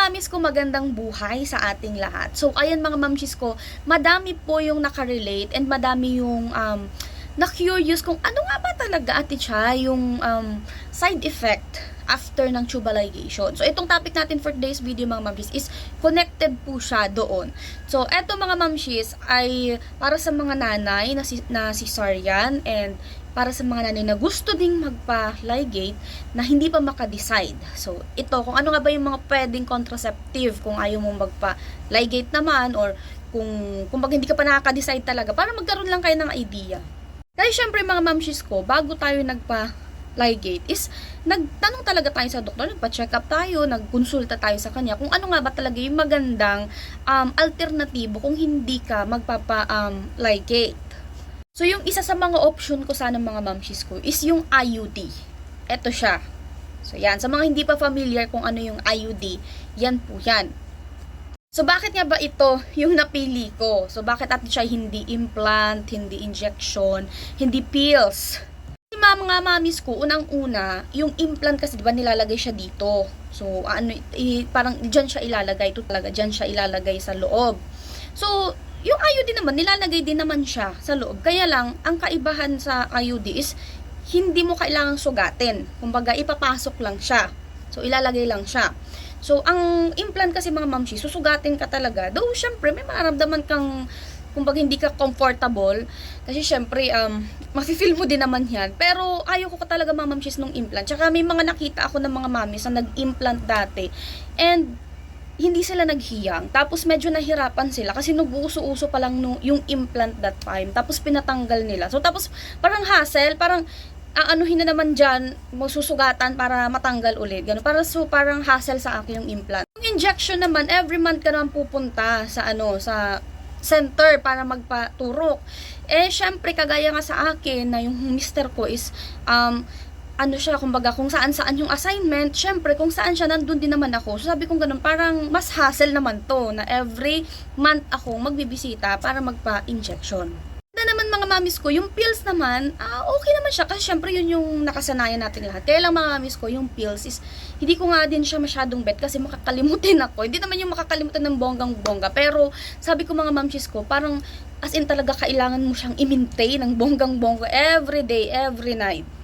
mamis ko, magandang buhay sa ating lahat. So, ayan mga mamsis ko, madami po yung nakarelate and madami yung um, na-curious kung ano nga ba talaga ate Cha yung um, side effect after ng tubal ligation. So, itong topic natin for today's video mga mamsis is connected po siya doon. So, eto mga mamsis ay para sa mga nanay na, si, na cesarean and para sa mga nanay na gusto ding magpa-ligate na hindi pa makadecide. So, ito, kung ano nga ba yung mga pwedeng contraceptive kung ayaw mong magpa-ligate naman or kung, kung hindi ka pa nakaka-decide talaga para magkaroon lang kayo ng idea. Kaya syempre mga mamshis ko, bago tayo nagpa ligate is nagtanong talaga tayo sa doktor, nagpa-check up tayo, nagkonsulta tayo sa kanya kung ano nga ba talaga yung magandang um, alternatibo kung hindi ka magpapa um, ligate. So yung isa sa mga option ko sana mga mamshis ko is yung IUD. Ito siya. So yan, sa mga hindi pa familiar kung ano yung IUD, yan po yan. So, bakit nga ba ito yung napili ko? So, bakit at siya hindi implant, hindi injection, hindi pills? Si mga mga mamis ko, unang-una, yung implant kasi, di ba, nilalagay siya dito. So, ano, i, parang dyan siya ilalagay. Ito talaga, dyan siya ilalagay sa loob. So, yung IUD naman, nilalagay din naman siya sa loob. Kaya lang, ang kaibahan sa IUD is, hindi mo kailangang sugatin. Kumbaga, ipapasok lang siya. So, ilalagay lang siya. So, ang implant kasi mga mamshi, susugatin ka talaga. Though, syempre, may maramdaman kang, kumbaga, hindi ka comfortable. Kasi, syempre, um, mafe-feel mo din naman yan. Pero, ayaw ko talaga mga mamshis nung implant. Tsaka, may mga nakita ako ng mga mamis na nag-implant dati. And, hindi sila naghiyang. Tapos, medyo nahirapan sila. Kasi, nag-uuso-uso pa lang nung, yung implant that time. Tapos, pinatanggal nila. So, tapos, parang hassle, parang, aanuhin na naman dyan, magsusugatan para matanggal ulit. Ganun. Para so parang hassle sa akin yung implant. Yung injection naman, every month ka naman pupunta sa ano, sa center para magpaturok. Eh, syempre, kagaya nga sa akin na yung mister ko is, um, ano siya, kumbaga, kung saan-saan yung assignment, syempre, kung saan siya, nandun din naman ako. So, sabi ko ganun, parang mas hassle naman to, na every month ako magbibisita para magpa-injection na naman mga mamis ko, yung pills naman, ah, okay naman siya kasi syempre yun yung nakasanayan natin lahat. Kaya lang mga mamis ko, yung pills is, hindi ko nga din siya masyadong bet kasi makakalimutin ako. Hindi naman yung makakalimutan ng bonggang-bongga. Pero, sabi ko mga mamsis ko, parang as in talaga kailangan mo siyang i-maintain ng bonggang-bongga every day, every night.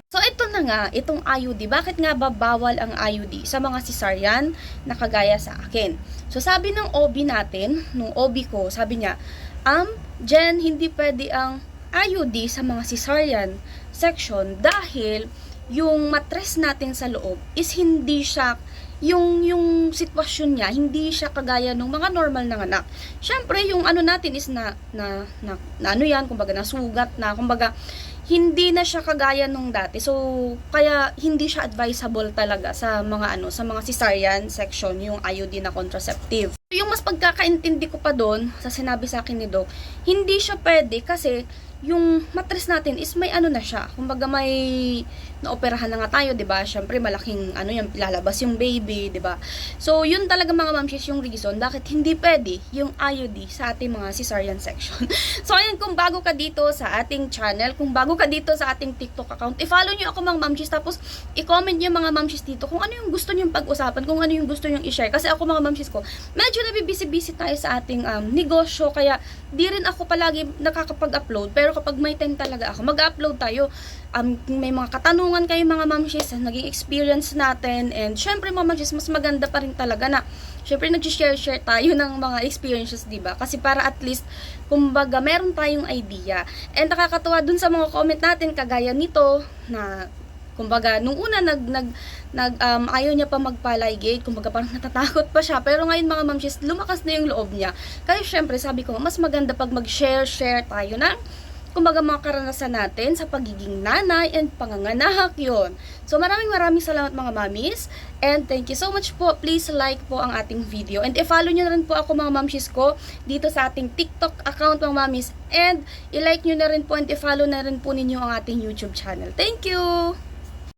Na nga, itong IUD. Bakit nga ba bawal ang IUD sa mga cesarean na kagaya sa akin? So, sabi ng OB natin, nung OB ko, sabi niya, um, Jen, hindi pwede ang IUD sa mga cesarean section dahil yung matres natin sa loob is hindi siya yung yung sitwasyon niya hindi siya kagaya ng mga normal na anak. Syempre yung ano natin is na na, na, na ano yan kumbaga nasugat na kumbaga hindi na siya kagaya nung dati. So kaya hindi siya advisable talaga sa mga ano sa mga cesarean section yung IUD na contraceptive. Yung mas pagkakaintindi ko pa doon sa sinabi sa akin ni Doc, hindi siya pwede kasi yung matres natin is may ano na siya. Kumbaga may naoperahan na nga tayo, 'di ba? Syempre malaking ano yung lalabas yung baby, 'di ba? So, yun talaga mga mamsis yung reason bakit hindi pwede yung IUD sa ating mga cesarean section. so, ayun kung bago ka dito sa ating channel, kung bago ka dito sa ating TikTok account, i-follow niyo ako mga mamsis tapos i-comment niyo mga mamsis dito kung ano yung gusto niyo pag-usapan, kung ano yung gusto niyo i-share. Kasi ako mga mamsis ko, medyo nabibisi-busy tayo sa ating um, negosyo kaya di rin ako palagi nakakapag-upload. Pero kapag may time talaga ako, mag-upload tayo. Um, may mga katanungan kayo mga mamshis, naging experience natin, and syempre mga mamshis, mas maganda pa rin talaga na, syempre nag-share-share tayo ng mga experiences, di ba? Kasi para at least, kumbaga, meron tayong idea. And nakakatuwa dun sa mga comment natin, kagaya nito, na kumbaga nung una nag nag nag um, ayaw niya pa magpa-ligate kumbaga parang natatakot pa siya pero ngayon mga mamshis lumakas na yung loob niya kaya syempre sabi ko mas maganda pag mag-share share tayo ng kumbaga mga karanasan natin sa pagiging nanay and panganganak yon. So maraming maraming salamat mga mamis and thank you so much po. Please like po ang ating video and i-follow nyo na rin po ako mga mamsis ko dito sa ating TikTok account mga mamis and i-like nyo na rin po and i-follow na rin po ninyo ang ating YouTube channel. Thank you!